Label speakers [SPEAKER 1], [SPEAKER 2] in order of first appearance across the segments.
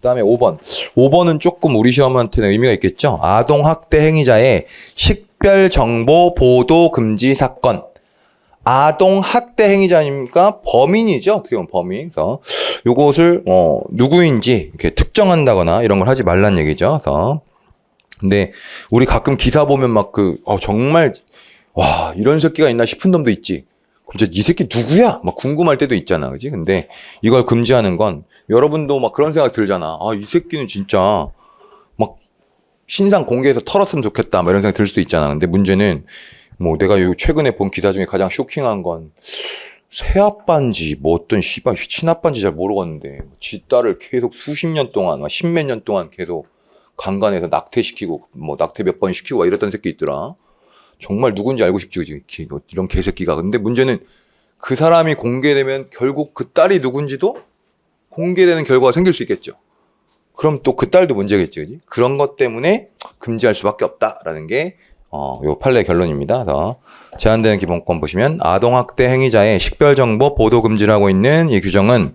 [SPEAKER 1] 그 다음에 5번. 5번은 조금 우리 시험한테는 의미가 있겠죠? 아동학대 행위자의 식별 정보 보도 금지 사건. 아동학대 행위자니까 범인이죠. 어떻게 보면 범인. 그래서 요것을, 어, 누구인지 이렇게 특정한다거나 이런 걸 하지 말란 얘기죠. 그래서. 근데 우리 가끔 기사 보면 막 그, 어, 정말, 와, 이런 새끼가 있나 싶은 놈도 있지. 진짜 이 새끼 누구야? 막 궁금할 때도 있잖아. 그지? 근데 이걸 금지하는 건 여러분도 막 그런 생각 들잖아. 아, 이 새끼는 진짜 막 신상 공개해서 털었으면 좋겠다. 막 이런 생각 들 수도 있잖아. 근데 문제는 뭐 내가 요 최근에 본 기사 중에 가장 쇼킹한 건 새아빠인지 뭐 어떤 씨발 친아빠인지 잘 모르겠는데 지 딸을 계속 수십 년 동안 십몇 년 동안 계속 강간해서 낙태시키고 뭐 낙태 몇 번 시키고 막 이랬던 새끼 있더라. 정말 누군지 알고 싶지 그지 기- 이런 개새끼가 근데 문제는 그 사람이 공개되면 결국 그 딸이 누군지도 공개되는 결과가 생길 수 있겠죠. 그럼 또 그 딸도 문제겠지, 그지? 그런 것 때문에 금지할 수밖에 없다라는 게 어, 요 판례 결론입니다. 그래서 제한되는 기본권 보시면 아동학대 행위자의 식별정보 보도 금지를 하고 있는 이 규정은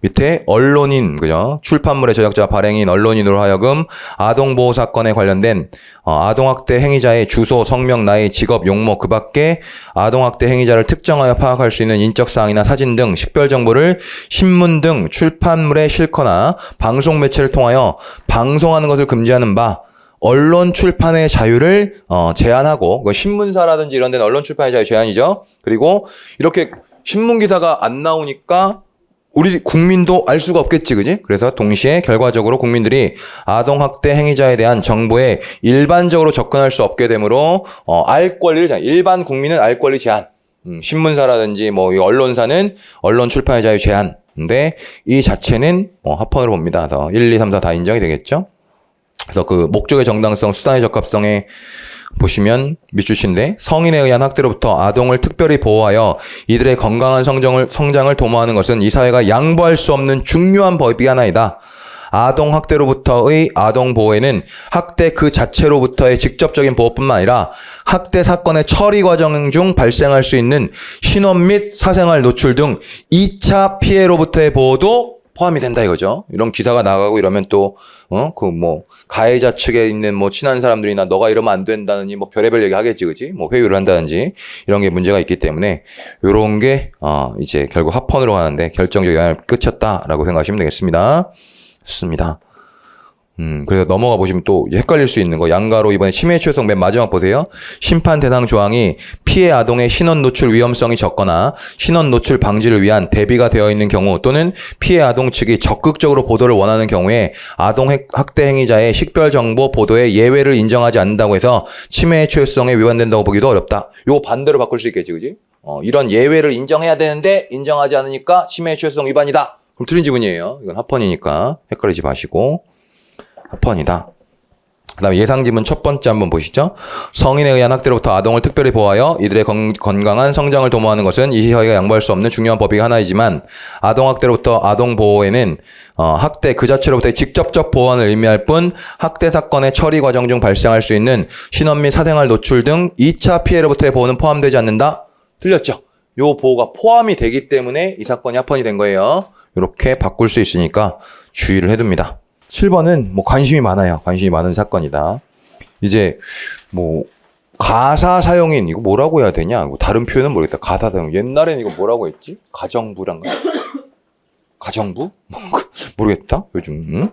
[SPEAKER 1] 밑에 언론인, 그죠? 출판물의 제작자 발행인 언론인으로 하여금 아동 보호 사건에 관련된 어, 아동 학대 행위자의 주소, 성명, 나이, 직업, 용모 그 밖에 아동 학대 행위자를 특정하여 파악할 수 있는 인적 사항이나 사진 등 식별 정보를 신문 등 출판물에 실거나 방송 매체를 통하여 방송하는 것을 금지하는 바 언론 출판의 자유를 어, 제한하고 그 신문사라든지 이런 데는 언론 출판의 자유 제한이죠. 그리고 이렇게 신문 기사가 안 나오니까 우리 국민도 알 수가 없겠지, 그지? 그래서 동시에 결과적으로 국민들이 아동학대 행위자에 대한 정보에 일반적으로 접근할 수 없게 되므로 어, 알 권리를 제한, 일반 국민은 알 권리 제한, 음, 신문사라든지 뭐이 언론사는 언론 출판의 자유 제한. 근데 이 자체는 어, 합헌으로 봅니다. 그래서 1, 2, 3, 4 다 인정이 되겠죠? 그래서 그 목적의 정당성, 수단의 적합성에 보시면 밑줄인데 성인에 의한 학대로부터 아동을 특별히 보호하여 이들의 건강한 성장을, 성장을 도모하는 것은 이 사회가 양보할 수 없는 중요한 법이 하나이다. 아동 학대로부터의 아동 보호에는 학대 그 자체로부터의 직접적인 보호뿐만 아니라 학대 사건의 처리 과정 중 발생할 수 있는 신원 및 사생활 노출 등 2차 피해로부터의 보호도 포함이 된다 이거죠. 이런 기사가 나가고 이러면 또, 어, 그 뭐, 가해자 측에 있는 뭐 친한 사람들이나 너가 이러면 안 된다느니 뭐 별의별 얘기 하겠지, 그지? 뭐 회유를 한다든지 이런 게 문제가 있기 때문에 요런 게, 어, 이제 결국 합헌으로 가는데 결정적 영향을 끼쳤다라고 생각하시면 되겠습니다. 좋습니다. 음, 그래서 넘어가 보시면 또 헷갈릴 수 있는 거. 양가로 이번에 침해 취소성 맨 마지막 보세요. 심판 대상 조항이 피해 아동의 신원 노출 위험성이 적거나 신원 노출 방지를 위한 대비가 되어 있는 경우 또는 피해 아동 측이 적극적으로 보도를 원하는 경우에 아동 학- 학대 행위자의 식별 정보 보도에 예외를 인정하지 않는다고 해서 침해 취소성에 위반된다고 보기도 어렵다. 요거 반대로 바꿀 수 있겠지, 그지? 어, 이런 예외를 인정해야 되는데 인정하지 않으니까 침해 취소성 위반이다. 그럼 틀린 지문이에요. 이건 합헌이니까 헷갈리지 마시고. 합헌이다. 그 다음에 예상 지문 첫 번째 한번 보시죠. 성인에 의한 학대로부터 아동을 특별히 보호하여 이들의 건, 건강한 성장을 도모하는 것은 이 사회가 양보할 수 없는 중요한 법이 하나이지만 아동 학대로부터 아동 보호에는 어, 학대 그 자체로부터의 직접적 보호를 의미할 뿐 학대 사건의 처리 과정 중 발생할 수 있는 신원 및 사생활 노출 등 2차 피해로부터의 보호는 포함되지 않는다. 틀렸죠? 요 보호가 포함이 되기 때문에 이 사건이 합헌이 된 거예요. 이렇게 바꿀 수 있으니까 주의를 해둡니다. 7번은 뭐 관심이 많아요. 관심이 많은 사건이다. 이제 뭐 가사 사용인 이거 뭐라고 해야 되냐? 뭐 다른 표현은 모르겠다. 가사 사용. 옛날엔 이거 뭐라고 했지? 가정부란가? 가정부? 모르겠다. 요즘 응?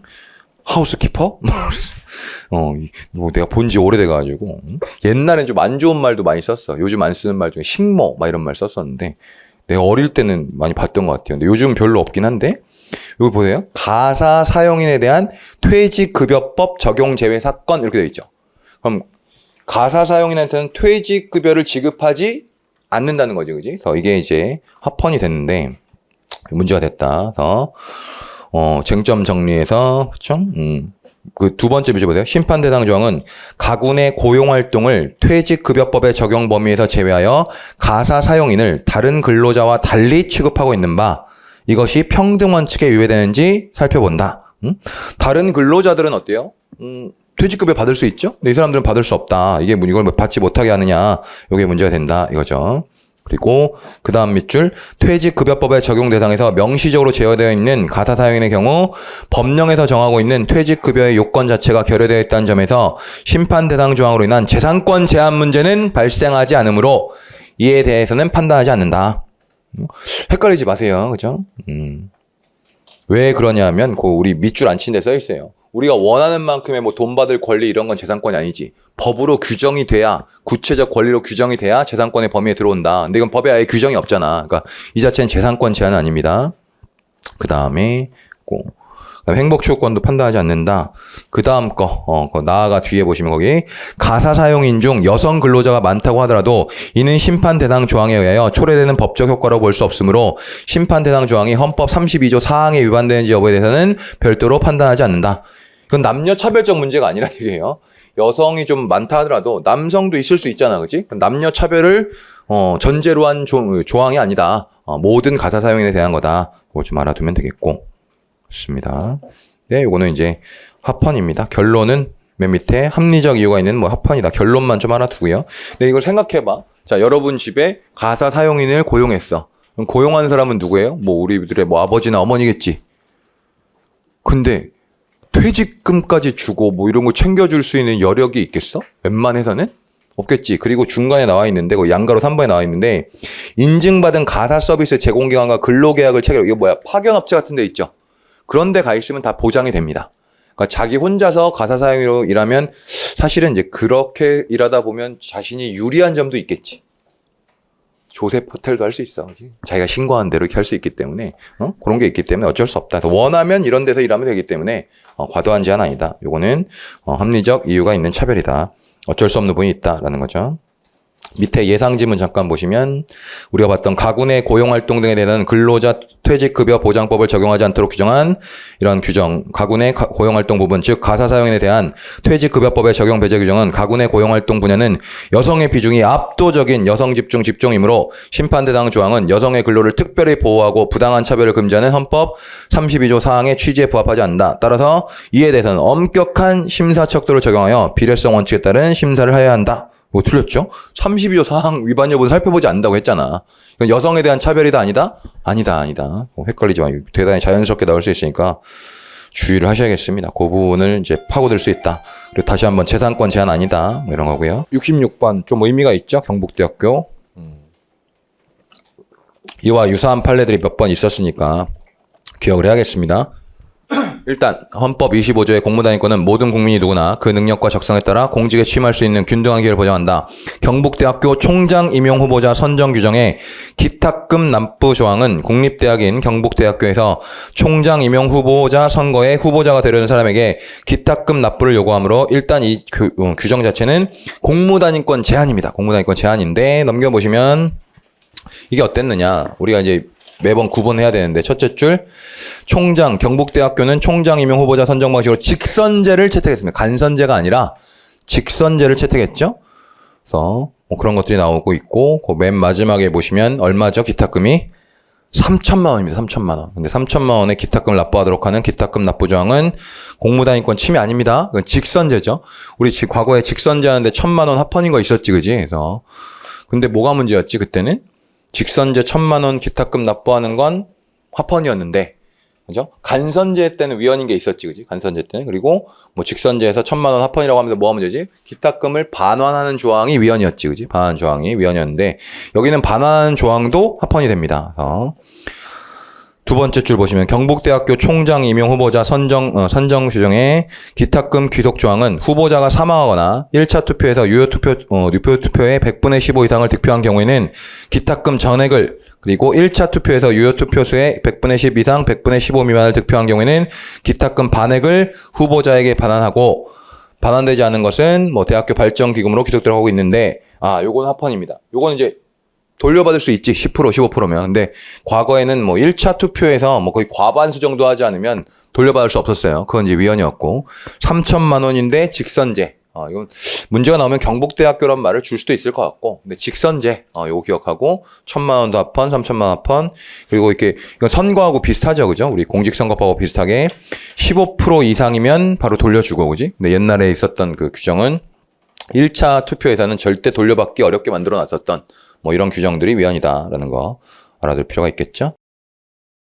[SPEAKER 1] 하우스키퍼? 어, 이- 뭐 내가 본 지 오래돼가지고 응? 옛날엔 좀 안 좋은 말도 많이 썼어. 요즘 안 쓰는 말 중에 식모 막 이런 말 썼었는데 내가 어릴 때는 많이 봤던 것 같아요. 근데 요즘 별로 없긴 한데 여기 보세요. 가사 사용인에 대한 퇴직급여법 적용 제외 사건 이렇게 되어 있죠. 그럼 가사 사용인한테는 퇴직급여를 지급하지 않는다는 거죠, 그지? 그래서 이게 이제 합헌이 됐는데 문제가 됐다. 그래서 어, 쟁점 정리해서 그렇죠? 음. 그 두 번째 문제 보세요. 심판 대상 조항은 가군의 고용 활동을 퇴직급여법의 적용 범위에서 제외하여 가사 사용인을 다른 근로자와 달리 취급하고 있는 바 이것이 평등 원칙에 위배되는지 살펴본다. 음? 다른 근로자들은 어때요? 음, 퇴직급여 받을 수 있죠? 근데 이 사람들은 받을 수 없다. 이게 뭐 이걸 받지 못하게 하느냐? 이게 문제가 된다. 이거죠. 그리고 그 다음 밑줄 퇴직급여법의 적용 대상에서 명시적으로 제어되어 있는 가사 사용인의 경우 법령에서 정하고 있는 퇴직급여의 요건 자체가 결여되어 있다는 점에서 심판 대상 조항으로 인한 재산권 제한 문제는 발생하지 않으므로 이에 대해서는 판단하지 않는다. 헷갈리지 마세요. 그죠? 음. 왜 그러냐면 그 우리 밑줄 안 친 데 써 있어요. 우리가 원하는 만큼의 뭐 돈 받을 권리 이런 건 재산권이 아니지. 법으로 규정이 돼야 구체적 권리로 규정이 돼야 재산권의 범위에 들어온다. 근데 이건 법에 아예 규정이 없잖아. 그러니까 이 자체는 재산권 제한은 아닙니다. 그 다음에 행복 추구권도 판단하지 않는다. 그 다음 거, 어, 그 나아가 뒤에 보시면 거기 가사 사용인 중 여성 근로자가 많다고 하더라도 이는 심판 대상 조항에 의하여 초래되는 법적 효과로 볼 수 없으므로 심판 대상 조항이 헌법 32조 사항에 위반되는지 여부에 대해서는 별도로 판단하지 않는다. 그건 남녀 차별적 문제가 아니라 얘기예요. 여성이 좀 많다 하더라도 남성도 있을 수 있잖아, 그지? 남녀 차별을 어, 전제로 한 조, 조항이 아니다. 어, 모든 가사 사용인에 대한 거다. 그걸 좀 알아두면 되겠고. 좋습니다. 네, 요거는 이제 합헌입니다. 결론은 맨 밑에 합리적 이유가 있는 뭐 합헌이다. 결론만 좀 알아두고요. 근데 이걸 생각해봐. 자, 여러분 집에 가사 사용인을 고용했어. 그럼 고용한 사람은 누구예요? 뭐 우리들의 뭐 아버지나 어머니겠지. 근데 퇴직금까지 주고 뭐 이런 거 챙겨줄 수 있는 여력이 있겠어? 웬만해서는? 없겠지. 그리고 중간에 나와 있는데, 그 양가로 3번에 나와 있는데, 인증받은 가사 서비스 제공기관과 근로계약을 체결, 이거 뭐야? 파견업체 같은 데 있죠? 그런 데 가 있으면 다 보장이 됩니다. 그러니까 자기 혼자서 가사 사용으로 일하면 사실은 이제 그렇게 일하다 보면 자신이 유리한 점도 있겠지. 조셉 호텔도 할 수 있어. 그지? 자기가 신고한 대로 이렇게 할 수 있기 때문에, 어? 그런 게 있기 때문에 어쩔 수 없다. 원하면 이런 데서 일하면 되기 때문에, 어, 과도한 제한 아니다. 요거는, 어, 합리적 이유가 있는 차별이다. 어쩔 수 없는 부분이 있다라는 거죠. 밑에 예상 지문 잠깐 보시면 우리가 봤던 가구 내 고용 활동 등에 대한 근로자 퇴직 급여 보장법을 적용하지 않도록 규정한 이런 규정 가구 내 가- 고용 활동 부분 즉 가사 사용인에 대한 퇴직 급여법의 적용 배제 규정은 가구 내 고용 활동 분야는 여성의 비중이 압도적인 여성 집중 집중이므로 심판 대상 조항은 여성의 근로를 특별히 보호하고 부당한 차별을 금지하는 헌법 32조 사항의 취지에 부합하지 않는다. 따라서 이에 대해서는 엄격한 심사 척도를 적용하여 비례성 원칙에 따른 심사를 해야 한다. 뭐 틀렸죠? 32조 사항 위반 여부는 살펴보지 않는다고 했잖아. 이건 여성에 대한 차별이다 아니다? 아니다 아니다. 뭐 헷갈리지 마. 대단히 자연스럽게 나올 수 있으니까 주의를 하셔야겠습니다. 그 부분을 이제 파고들 수 있다. 그리고 다시 한번 재산권 제한 아니다. 뭐 이런 거고요. 66번 좀 의미가 있죠? 경북대학교. 음. 이와 유사한 판례들이 몇 번 있었으니까 기억을 해야겠습니다. 일단 헌법 25조의 공무단위권은 모든 국민이 누구나 그 능력과 적성에 따라 공직에 취임할 수 있는 균등한 기회를 보장한다. 경북대학교 총장 임용 후보자 선정 규정의 기탁금 납부 조항은 국립대학인 경북대학교에서 총장 임용 후보자 선거에 후보자가 되려는 사람에게 기탁금 납부를 요구하므로 일단 이 규, 어, 규정 자체는 공무단위권 제한입니다. 공무단위권 제한인데 넘겨보시면 이게 어땠느냐? 우리가 이제 매번 구분해야 되는데 첫째 줄 총장 경북대학교는 총장 임용 후보자 선정 방식으로 직선제를 채택했습니다. 간선제가 아니라 직선제를 채택했죠. 그래서 뭐 그런 것들이 나오고 있고 그 맨 마지막에 보시면 얼마죠? 기탁금이 3천만 원입니다. 3천만 원. 근데 3천만 원의 기탁금을 납부하도록 하는 기탁금 납부 조항은 공무단위권 침해 아닙니다. 그건 직선제죠. 우리 지- 과거에 직선제 하는데 천만 원 합헌인 거 있었지, 그지? 그래서 근데 뭐가 문제였지 그때는? 직선제 천만 원 기탁금 납부하는 건 합헌이었는데, 그죠? 간선제 때는 위헌인 게 있었지, 그지? 간선제 때는. 그리고 뭐 직선제에서 천만 원 합헌이라고 하면서 뭐가 문제지? 기탁금을 반환하는 조항이 위헌이었지, 그지? 반환 조항이 위헌이었는데, 여기는 반환 조항도 합헌이 됩니다. 그래서 두 번째 줄 보시면 경북대학교 총장 임용 후보자 선정 어, 선정 규정의 기탁금 귀속 조항은 후보자가 사망하거나 1차 투표에서 유효 투표 어, 유표 투표의 100분의 15 이상을 득표한 경우에는 기탁금 전액을 그리고 1차 투표에서 유효 투표수의 100분의 10 이상 100분의 15 미만을 득표한 경우에는 기탁금 반액을 후보자에게 반환하고 반환되지 않은 것은 뭐 대학교 발전 기금으로 하고 있는데 아 요건 합헌입니다. 요거는 이제 돌려받을 수 있지 10% 15%면 근데 과거에는 뭐 1차 투표에서 뭐 거의 과반수 정도 하지 않으면 돌려받을 수 없었어요. 그건 이제 위헌이었고 3천만 원인데 직선제. 어, 이건 문제가 나오면 경북대학교란 말을 줄 수도 있을 것 같고 근데 직선제 어, 요거 기억하고 천만 원도 합헌, 3천만 원 합헌 그리고 이렇게 이건 선거하고 비슷하죠, 그죠? 우리 공직선거법하고 비슷하게 15% 이상이면 바로 돌려주고 그지? 근데 옛날에 있었던 그 규정은 1차 투표에서는 절대 돌려받기 어렵게 만들어 놨었던 뭐 이런 규정들이 위헌이다라는 거 알아둘 필요가 있겠죠.